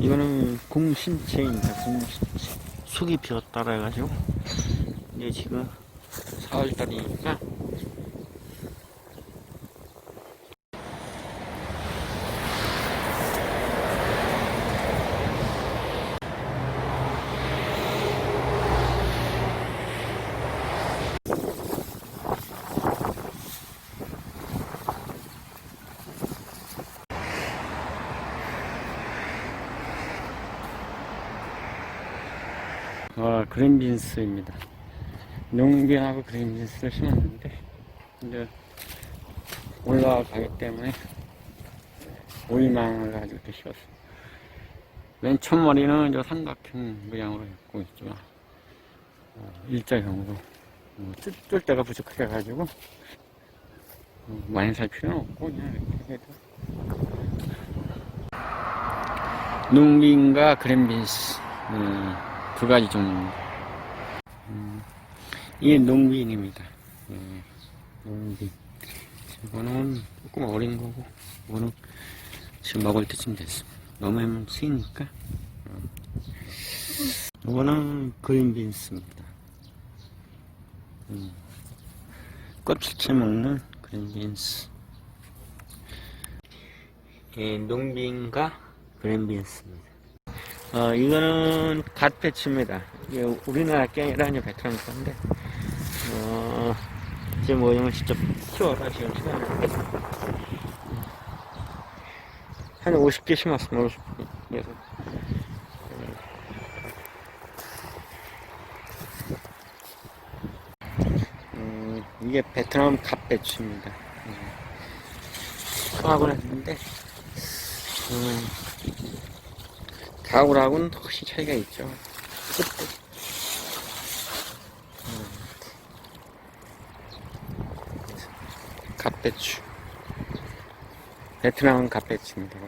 이거는 공신채입니다. 공신채. 속이 비었다라 해가지고 이제 지금 4월달이니까 어, 그린빈스입니다. 농비하고 그린빈스를 심었는데 이제 올라가기 때문에 오일망을 가지고 이렇게 심었어요. 맨 첫머리는 저 삼각형 모양으로 했고 있지만 어, 일자형으로 어, 뚫, 뚫 데가 부족해 가지고 어, 많이 살 필요는 없고 그냥 이렇게 해도 농빈과 그린빈스 음, 두 가지 종류입니다. 음, 이게 농빈입니다. 예, 농빈. 이거는 조금 어린 거고, 이거는 지금 먹을 때쯤 됐습니다. 너무 하면 쓰이니까. 음. 이거는 그린빈스입니다. 음, 껍질째 먹는 그린빈스. 예, 농빈과 그린빈스입니다. 어, 이거는 갓배추입니다. 이게 우리나라 게 아니라 베트남 건데, 어, 지금 모형을 직접 키워라 지금 심었는데, 한 50개 심었습니다. 50개. 그래서, 음, 이게 베트남 갓배추입니다. 수확을 했는데, 음, 가을하고는 훨씬 차이가 있죠. 음. 갓배추. 베트남은 갓배추입니다.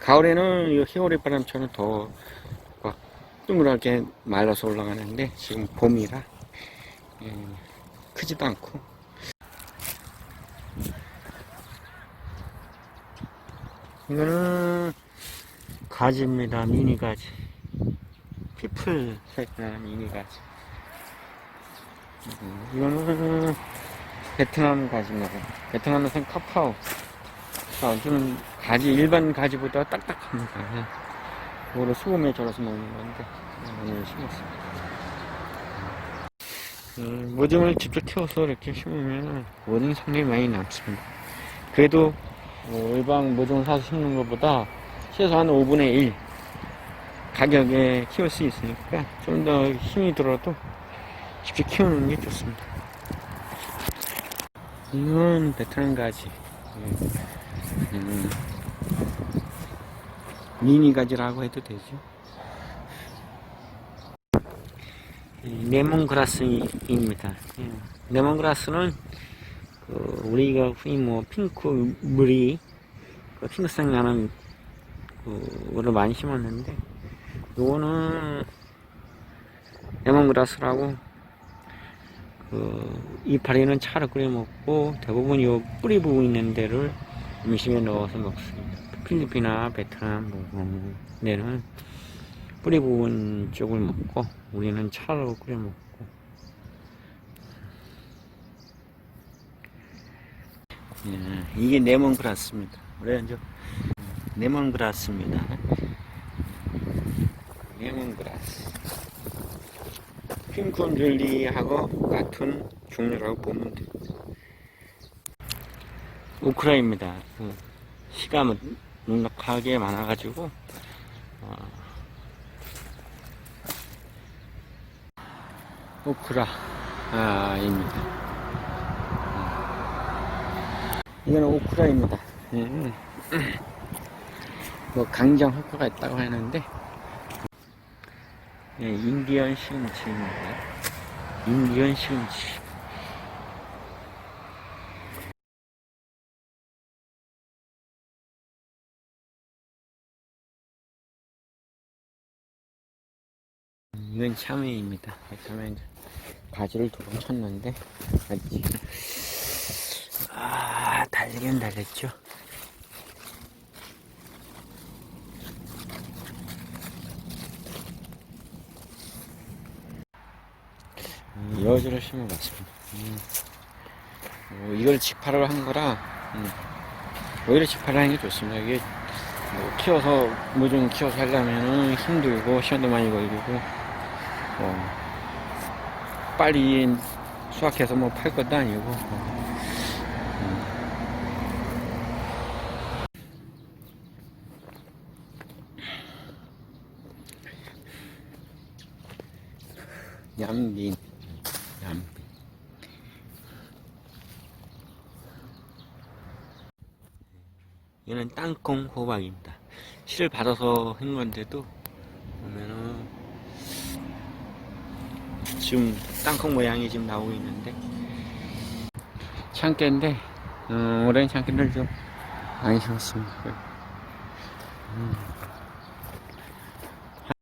가을에는 이 히오리 바람처럼 더 막 둥그랗게 말라서 올라가는데 지금 봄이라 예, 크지도 않고 이거는 가지입니다. 미니 가지. 피플 색깔 미니 가지. 음, 이거는 베트남 가지입니다. 베트남에서는. 아, 좀 가지, 일반 가지보다 딱딱합니다. 예. 이거를 소금에 절여서 먹는 건데, 오늘 심었습니다. 음, 모종을 직접 키워서 이렇게 심으면 모종 상당히 많이 남습니다. 그래도 뭐 일반 모종 사서 심는 것보다 최소 한 5분의 1 가격에 키울 수 있으니까 좀 더 힘이 들어도 직접 키우는 게 좋습니다. 이건 베트남 가지. 예. 음, 미니 가지라고 해도 되죠. 이 레몬그라스입니다. 예. 레몬그라스는 그 우리가 흔히 뭐 핑크 물이 그 핑크색 나는 그 거를 많이 심었는데 요거는 레몬그라스라고 그 이파리는 차로 끓여 먹고 대부분 요 뿌리 부분 있는 데를 음식에 넣어서 먹습니다. 필리핀이나 베트남 뭐 데는 뿌리 부분 쪽을 먹고 우리는 차로 끓여 먹고 예, 이게 레몬그라스입니다. 그래 이제 레몬그라스입니다. 레몬그라스. 핑크줄리하고 같은 종류라고 보면 됩니다. 오크라입니다. 그 시가 넉넉하게 많아가지고 어, 오크라입니다. 이거는 오크라입니다. 음. 뭐 강정 효과가 있다고 하는데 예, 인디언 시금치입니다. 인디언 시금치. 이건 참외입니다. 참외 바지를 두 번 쳤는데 아직 아 달리긴 달렸죠. 음, 여지를 심어봤습니다. 음. 뭐 이걸 직파를 한 거라 음, 오히려 직파를 하는 게 좋습니다. 이게 뭐 키워서 모종 키워서 하려면은 힘들고 시간도 많이 걸리고 어, 빨리 수확해서 뭐 팔 것도 아니고 어. 얌빈 얘는 땅콩 호박입니다 씨를 받아서 한 건데도 보면은 지금 땅콩 모양이 지금 나오고 있는데 참깨인데 음, 올해는 참깨를 좀 많이 심었습니다 음.